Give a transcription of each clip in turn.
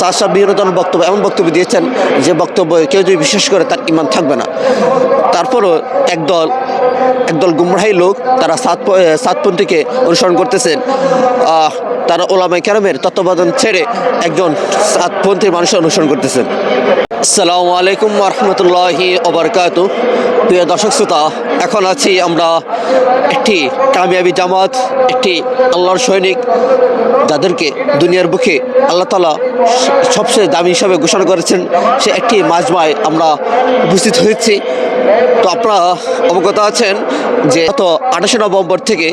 সাহেব বিভিন্ন ধরনের বক্তব্য, এমন বক্তব্য দিয়েছেন যে বক্তব্য কেউ যদি বিশ্বাস করে তার ইমান থাকবে না। তারপরও একদল একদল গুমরাহী লোক তারা সাত সাতপন্থীকে অনুসরণ করতেছেন তারা ওলামাই ক্যারামের তত্ত্বাবধান ছেড়ে একজন সাতপন্থীর মানুষের অনুসরণ করতেছেন আসসালামু আলাইকুম রহমতুল্লাহি ওবরকাত। প্রিয় দর্শক শ্রোতা, এখন আছি আমরা একটি কামিয়াবি জামাত, একটি আল্লাহর সৈনিক, যাদেরকে দুনিয়ার বুকে আল্লাহ তালা সবচেয়ে দামি হিসাবে ঘোষণা করেছেন, সে একটি মাজমায় আমরা উপস্থিত হয়েছি। তো আপনারা অবগত আছেন যে গত আঠাশে নভেম্বর থেকে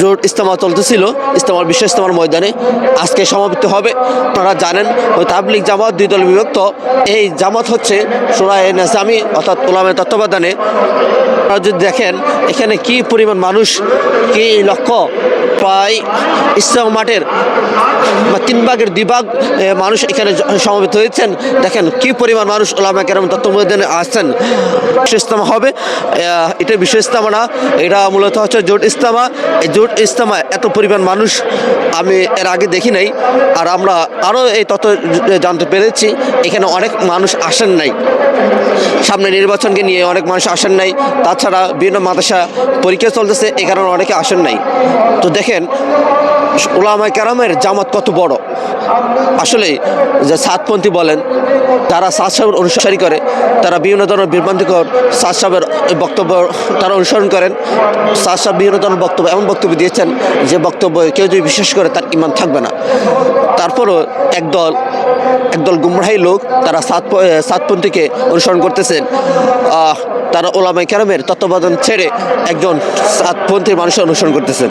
জোট ইস্তেমা চলতেছিল ইস্তেমার বিশ্ব ইস্তেমার ময়দানে আজকে সমাপিত হবে। আপনারা জানেন ওই তাবলিক জামাত, দুই দল বিভক্ত। এই জামাত হচ্ছে সোরায় নাসামি অর্থাৎ ওলামের তত্ত্বাবধানে আপনারা যদি দেখেন, এখানে কি পরিমাণ মানুষ, কি লক্ষ্য? প্রায় ইসলাম মাঠের তিন ভাগের দুই ভাগ মানুষ এখানে সমবেত হয়েছেন। দেখেন কি পরিমাণ মানুষ ওলামা কেরাম তত্ত্বাবধানে আসছেন। ইস্তেমা হবে। এটা বিশ্ব ইস্তেমা না, এটা মূলত হচ্ছে জোট ইস্তেমা। এই জোট ইস্তেমা এত পরিমাণ মানুষ, আমি এর আগে দেখি নাই। আর আমরা আরও এই তত্ত্ব জানতে পেরেছি, এখানে অনেক মানুষ আসেন নাই। সামনে নির্বাচনকে নিয়ে অনেক মানুষ আসেন নাই তাছাড়া বিভিন্ন মাদ্রাসা পরীক্ষা চলতেছে, এ কারণে অনেকে আসেন নাই। তো দেখেন ওলামায় কেরামের জামাত কত বড়। আসলে যে সাতপন্থী বলেন তারা সাত সাহেবের অনুসারী করে, তারা বিভিন্ন ধরনের বিভ্রান্তিকর সাত সাহেবের বক্তব্য, তারা অনুসরণ করেন। সাত সাহেব বিভিন্ন ধরনের বক্তব্য, এমন বক্তব্য দিয়েছেন যে বক্তব্য কেউ যদি বিশ্বাস করে, তার ইমান থাকবে না। তারপরও একদল একদল গুমরাহী লোক তারা সাত সাতপন্থীকে অনুসরণ করতেছেন। তারা ওলামাই কেরামের তত্ত্বাবধান ছেড়ে একজন সাতপন্থীর মানুষের অনুসরণ করতেছেন।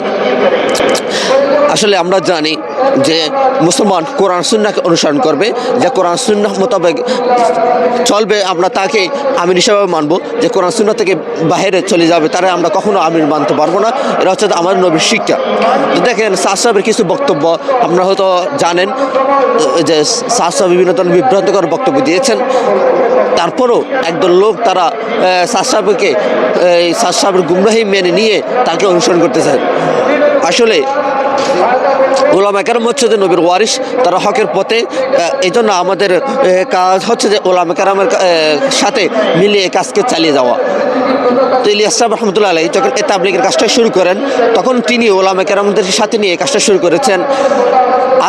আসলে আমরা জানি যে মুসলমান কোরআন সুন্নাকে অনুসরণ করবে, যে কোরআন সুন্না মোতাবেক চলবে, আমরা তাকে আমির হিসাবে মানব, যে কোরআন সুন্না থেকে বাইরে চলে যাবে, তারা আমরা কখনো আমির মানতে পারব না। এটা হচ্ছে আমাদের নবীর শিক্ষা। দেখেন সাদ সাহেবের কিছু বক্তব্য, আপনারা হয়তো জানেন যে সাদ বিভিন্ন ধরনের বিভ্রান্তকর বক্তব্য দিয়েছেন, তারপরও একদল লোক তারা সাদ এই সাদ গুমরাহি মেনে নিয়ে তাকে অনুসরণ করতেছেন আসলে ওলামা কেরাম হচ্ছে যে নবীর ওয়ারিস তারা হকের পথে এই জন্য আমাদের কাজ হচ্ছে যে ওলামা কেরামের সাথে মিলিয়ে কাজকে চালিয়ে যাওয়া। তো ইলিয়াস সাহেব রহমতুল্লাহ আলাই যখন তাবলিগের কাজটা শুরু করেন, তখন তিনি ওলামা কেরামদের সাথে নিয়ে কাজটা শুরু করেছেন।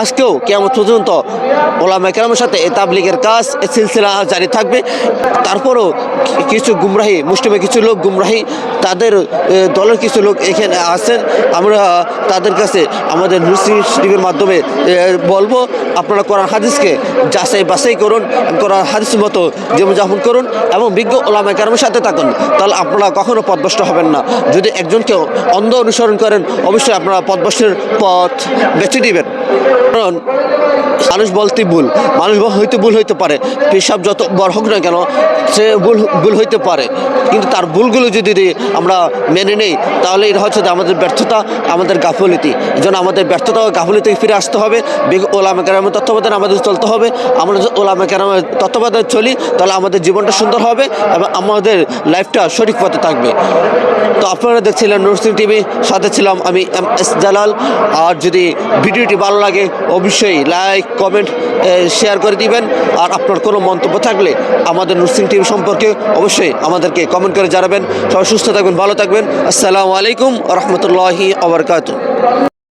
আজকেও কেমন পর্যন্ত ওলামা কেরামের সাথে এ তাবলিগের কাজ সিলসিলা জারি থাকবে। তারপরও কিছু গুমরাহি মুসলিমে কিছু লোক গুমরাহি, তাদের দলের কিছু লোক এখানে আছেন। আমরা তাদের কাছে আমাদের মুসলিম শরীফের মাধ্যমে বলব, আপনারা কোরআন হাদিসকে যাচাই বাছাই করুন, কোরআন হাদিস মতো জীবনযাপন করুন এবং বিজ্ঞ ওলামা কেরামের সাথে থাকুন। তাহলে আপনারা কখনো পথভ্রষ্ট হবেন না। যদি একজনকে অন্ধ অনুসরণ করেন, অবশ্যই আপনারা পথভ্রষ্টের পথ বেছে দিবেন কারণ মানুষ বলতে ভুল, মানুষ হয়তো ভুল হইতে পারে। পেশাব যত বড় হোক না কেন, সে ভুল ভুল হইতে পারে। কিন্তু তার ভুলগুলো যদি আমরা মেনে নেই, তাহলে এটা হচ্ছে যে আমাদের ব্যর্থতা, আমাদের গাফলতি। এই জন্য আমাদের ব্যর্থতা ও গাফলতি ফিরে আসতে হবে। ওলামা কেরামের তত্ত্বাবধানে আমাদের চলতে হবে। আমরা যদি ওলামা কেরামের তত্ত্বাবধানে চলি, তাহলে আমাদের জীবনটা সুন্দর হবে এবং আমাদের লাইফটা সঠিক পথে থাকবে। তো আপনারা দেখছিলেন নুরসিং টিভি, সাথে ছিলাম আমি এম এস জালাল। আর যদি ভিডিওটি ভালো লাগে অবশ্যই লাইক কমেন্ট শেয়ার করে দিবেন। আর আপনার কোনো মন্তব্য থাকলে আমাদের নুসিং টিভি সম্পর্কে অবশ্যই আমাদেরকে কমেন্ট করে জানাবেন। সবাই সুস্থ থাকবেন, ভালো থাকবেন। আসসালামু আলাইকুম রহমতুল্লাহি আবরকাত